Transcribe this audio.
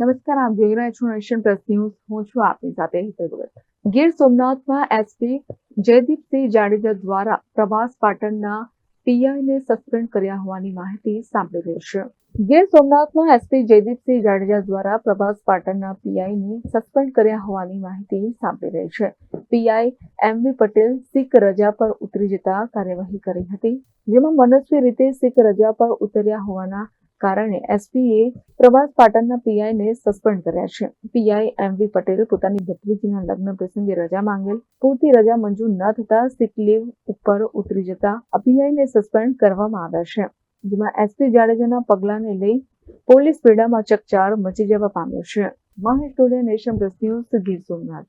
નમસ્કાર, આપ જોઈ રહ્યા છો નેશન પ્લસ ન્યૂઝ. હું છું આપની સાથે હિતલ ભગત ગીર સોમનાથમાં એસપી જયદીપસિંહ જાડેજા દ્વારા પ્રવાસ પાટણના પીઆઈને સસ્પેન્ડ કર્યા હોવાની માહિતી સાંભળી રહી છે. ગીર સોમનાથમાં એસપી જયદીપસિંહ જાડેજા દ્વારા પ્રભાસ પાટણના પીઆઈને સસ્પેન્ડ કર્યા હોવાની માહિતી સાંભળી રહી છે. પીઆઈ એમવી પટેલ શીખ રજા પર ઉતરી જતા કાર્યવાહી કરી હતી, જેમાં મનસ્વી રીતે શીખ રજા પર ઉતર્યા હોવાના કારણે એસપીએ પ્રભાસ પાટણના પીઆઈને સસ્પેન્ડ કર્યા છે. પીઆઈ એમ વી પટેલ પોતાની ભત્રીજીના લગ્ન પ્રસંગે રજા માંગેલ. પૂરતી રજા મંજૂર ન થતા સિક લીવ ઉપર ઉતરી જતા પીઆઈને સસ્પેન્ડ કરવામાં આવ્યા છે. જેમાં એસપી જાડેજાના પગલાંને લઈ પોલીસ બેડામાં ચકચાર મચી જવા પામ્યો છે. Mahesh Toliya Nation Plus News Gir Somnath.